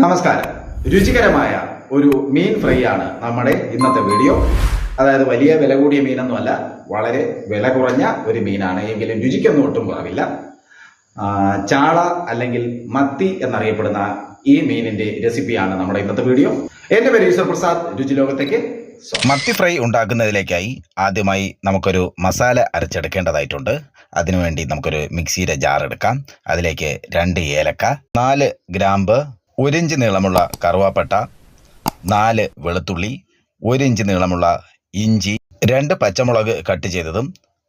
നമസ്കാരം. രുചികരമായ ഒരു മീൻ ഫ്രൈ ആണ് നമ്മുടെ ഇന്നത്തെ വീഡിയോ. അതായത് വലിയ വില കൂടിയ മീനൊന്നുമല്ല വളരെ വില കുറഞ്ഞ ഒരു മീനാണ്. എങ്കിലും രുചിക്കൊന്നും ഒട്ടും കുറവില്ല. ചാള അല്ലെങ്കിൽ മത്തി എന്നറിയപ്പെടുന്ന ഈ മീനിന്റെ റെസിപ്പിയാണ് നമ്മുടെ ഇന്നത്തെ വീഡിയോ. എന്റെ പേര് ഈശ്വർ പ്രസാദ് രുചിലോകത്തേക്ക് ലോകത്തേക്ക് മത്തി ഫ്രൈ ഉണ്ടാക്കുന്നതിലേക്കായി ആദ്യമായി നമുക്കൊരു മസാല അരച്ചെടുക്കേണ്ടതായിട്ടുണ്ട്. അതിനുവേണ്ടി നമുക്കൊരു മിക്സിയുടെ ജാർ എടുക്കാം. അതിലേക്ക് രണ്ട് ഏലക്ക നാല് ഗ്രാമ്പ് ഒരു ഇഞ്ച് നീളമുള്ള കറുവാപ്പട്ട നാല് വെളുത്തുള്ളി ഒരിഞ്ച് നീളമുള്ള ഇഞ്ചി രണ്ട് പച്ചമുളക് കട്ട് ചെയ്തതും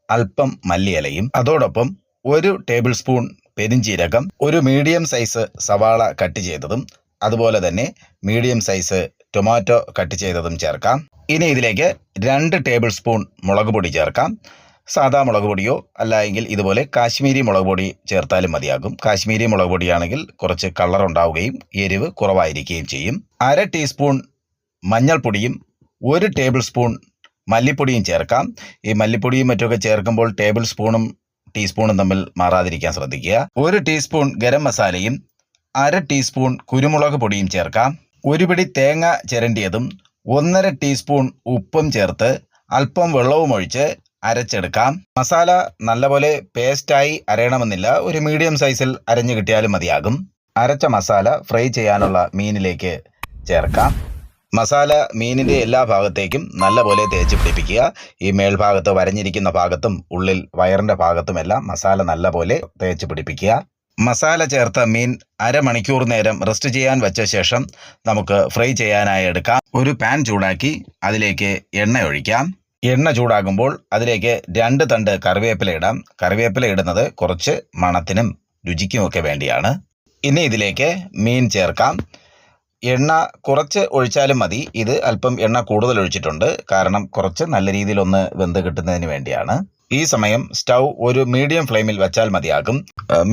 അല്പം മല്ലിയിലയും അതോടൊപ്പം ഒരു ടേബിൾ സ്പൂൺ പെരിഞ്ചീരകം ഒരു മീഡിയം സൈസ് സവാള കട്ട് ചെയ്തതും അതുപോലെ തന്നെ മീഡിയം സൈസ് ടൊമാറ്റോ കട്ട് ചെയ്തതും ചേർക്കാം. ഇനി ഇതിലേക്ക് രണ്ട് ടേബിൾ സ്പൂൺ മുളക് പൊടി ചേർക്കാം. സാദാ മുളക് പൊടിയോ അല്ല എങ്കിൽ ഇതുപോലെ കാശ്മീരി മുളക് പൊടി ചേർത്താലും മതിയാകും. കാശ്മീരി മുളക് പൊടിയാണെങ്കിൽ കുറച്ച് കളർ ഉണ്ടാവുകയും എരിവ് കുറവായിരിക്കുകയും ചെയ്യും. അര ടീസ്പൂൺ മഞ്ഞൾപ്പൊടിയും ഒരു ടേബിൾ സ്പൂൺ മല്ലിപ്പൊടിയും ചേർക്കാം. ഈ മല്ലിപ്പൊടിയും മറ്റൊക്കെ ചേർക്കുമ്പോൾ ടേബിൾ സ്പൂണും ടീസ്പൂണും തമ്മിൽ മാറാതിരിക്കാൻ ശ്രദ്ധിക്കുക. ഒരു ടീസ്പൂൺ ഗരം മസാലയും അര ടീസ്പൂൺ കുരുമുളക് പൊടിയും ചേർക്കാം. ഒരു പിടി തേങ്ങ ചിരണ്ടിയതും ഒന്നര ടീസ്പൂൺ ഉപ്പും ചേർത്ത് അല്പം വെള്ളവും ഒഴിച്ച് അരച്ചെടുക്കാം. മസാല നല്ലപോലെ പേസ്റ്റായി അരയണമെന്നില്ല. ഒരു മീഡിയം സൈസിൽ അരഞ്ഞു കിട്ടിയാലും മതിയാകും. അരച്ച മസാല ഫ്രൈ ചെയ്യാനുള്ള മീനിലേക്ക് ചേർക്കാം. മസാല മീനിന്റെ എല്ലാ ഭാഗത്തേക്കും നല്ലപോലെ തേച്ച് പിടിപ്പിക്കുക. ഈ മേൽഭാഗത്ത് വരഞ്ഞിരിക്കുന്ന ഭാഗത്തും ഉള്ളിൽ വയറിന്റെ ഭാഗത്തുമെല്ലാം മസാല നല്ലപോലെ തേച്ച് പിടിപ്പിക്കുക. മസാല ചേർത്ത മീൻ അരമണിക്കൂർ നേരം റെസ്റ്റ് ചെയ്യാൻ വെച്ച ശേഷം നമുക്ക് ഫ്രൈ ചെയ്യാനായി എടുക്കാം. ഒരു പാൻ ചൂടാക്കി അതിലേക്ക് എണ്ണ ഒഴിക്കാം. എണ്ണ ചൂടാകുമ്പോൾ അതിലേക്ക് രണ്ട് തണ്ട് കറിവേപ്പില ഇടാം. കറിവേപ്പില ഇടുന്നത് കുറച്ച് മണത്തിനും രുചിക്കുമൊക്കെ വേണ്ടിയാണ്. ഇനി ഇതിലേക്ക് മീൻ ചേർക്കാം. എണ്ണ കുറച്ച് ഒഴിച്ചാലും മതി. ഇത് അല്പം എണ്ണ കൂടുതൽ ഒഴിച്ചിട്ടുണ്ട്. കാരണം കുറച്ച് നല്ല രീതിയിൽ ഒന്ന് വെന്ത് കിട്ടുന്നതിന് വേണ്ടിയാണ്. ഈ സമയം സ്റ്റൗ ഒരു മീഡിയം ഫ്ലെയിമിൽ വെച്ചാൽ മതിയാകും.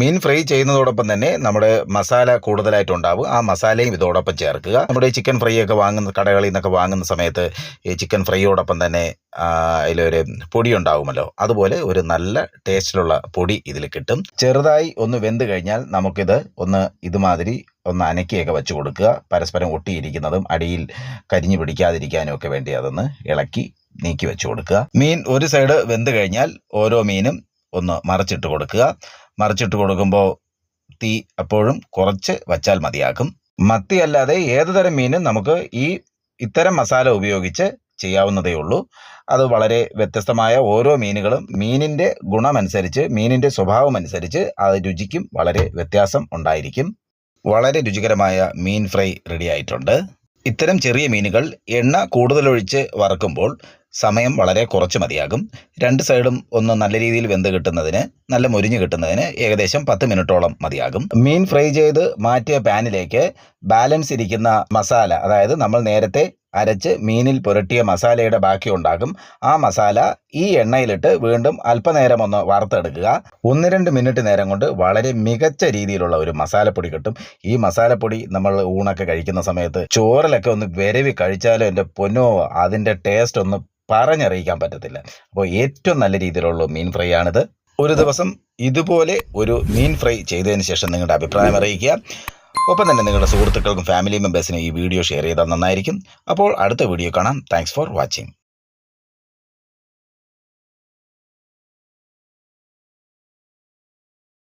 മീൻ ഫ്രൈ ചെയ്യുന്നതോടൊപ്പം തന്നെ നമ്മുടെ മസാല കൂടുതലായിട്ട് കൂടുതലായിട്ടുണ്ടാവും. ആ മസാലയും ഇതോടൊപ്പം ചേർക്കുക. നമ്മുടെ ചിക്കൻ ഫ്രൈ ഒക്കെ വാങ്ങുന്ന കടകളിൽ നിന്നൊക്കെ വാങ്ങുന്ന സമയത്ത് ഈ ചിക്കൻ ഫ്രൈയോടൊപ്പം തന്നെ അതിലൊരു പൊടി ഉണ്ടാകുമല്ലോ അതുപോലെ ഒരു നല്ല ടേസ്റ്റിലുള്ള പൊടി ഇതിൽ കിട്ടും. ചെറുതായി ഒന്ന് വെന്ത് കഴിഞ്ഞാൽ നമുക്കിത് ഒന്ന് ഇതുമാതിരി ഒന്ന് അനക്കിയൊക്കെ വെച്ച് കൊടുക്കുക. പരസ്പരം ഒട്ടിയിരിക്കുന്നതും അടിയിൽ കരിഞ്ഞു പിടിക്കാതിരിക്കാനും ഒക്കെ വേണ്ടി അതൊന്ന് ഇളക്കി നീക്കി വെച്ച് കൊടുക്കുക. മീൻ ഒരു സൈഡ് വെന്ത് കഴിഞ്ഞാൽ ഓരോ മീനും ഒന്ന് മറിച്ചിട്ട് കൊടുക്കുക. മറിച്ചിട്ട് കൊടുക്കുമ്പോൾ തീ അപ്പോഴും കുറച്ച് വച്ചാൽ മതിയാക്കും മത്തി അല്ലാതെ ഏത് തരം മീനും നമുക്ക് ഈ ഇത്തരം മസാല ഉപയോഗിച്ച് ചെയ്യാവുന്നതേ ഉള്ളൂ. അത് വളരെ വ്യത്യസ്തമായ ഓരോ മീനുകളും മീനിന്റെ ഗുണമനുസരിച്ച് മീനിന്റെ സ്വഭാവം അനുസരിച്ച് അത് രുചിക്കും വളരെ വ്യത്യാസം ഉണ്ടായിരിക്കും. വളരെ രുചികരമായ മീൻ ഫ്രൈ റെഡിയായിട്ടുണ്ട് ഇത്തരം ചെറിയ മീനുകൾ എണ്ണ കൂടുതലൊഴിച്ച് വറക്കുമ്പോൾ സമയം വളരെ കുറച്ച് മതിയാകും. രണ്ട് സൈഡും ഒന്ന് നല്ല രീതിയിൽ വെന്ത് കിട്ടുന്നതിന് നല്ല മുരിഞ്ഞ് കിട്ടുന്നതിന് ഏകദേശം പത്ത് മിനിറ്റോളം മതിയാകും. മീൻ ഫ്രൈ ചെയ്ത് മാറ്റിയ പാനിലേക്ക് ബാലൻസ് ഇരിക്കുന്ന മസാല അതായത് നമ്മൾ നേരത്തെ അരച്ച് മീനിൽ പുരട്ടിയ മസാലയുടെ ബാക്കി ഉണ്ടാകും. ആ മസാല ഈ എണ്ണയിലിട്ട് വീണ്ടും അല്പനേരം ഒന്ന് വറുത്തെടുക്കുക. ഒന്ന് രണ്ട് മിനിറ്റ് നേരം കൊണ്ട് വളരെ മികച്ച രീതിയിലുള്ള ഒരു മസാലപ്പൊടി കിട്ടും. ഈ മസാലപ്പൊടി നമ്മൾ ഊണൊക്കെ കഴിക്കുന്ന സമയത്ത് ചോറിലൊക്കെ ഒന്ന് വിരവി കഴിച്ചാലും എന്റെ പൊന്നോ അതിന്റെ ടേസ്റ്റ് ഒന്ന് പറഞ്ഞറിയിക്കാൻ പറ്റത്തില്ല. അപ്പോൾ ഏറ്റവും നല്ല രീതിയിലുള്ള മീൻ ഫ്രൈ ആണിത്. ഒരു ദിവസം ഇതുപോലെ ഒരു മീൻ ഫ്രൈ ചെയ്തതിന് ശേഷം നിങ്ങളുടെ അഭിപ്രായം അറിയിക്കുക. ഒപ്പം തന്നെ നിങ്ങളുടെ സുഹൃത്തുക്കൾക്കും ഫാമിലി മെമ്പേഴ്സിനും ഈ വീഡിയോ ഷെയർ ചെയ്താൽ നന്നായിരിക്കും. അപ്പോൾ അടുത്ത വീഡിയോ കാണാം. Thanks for watching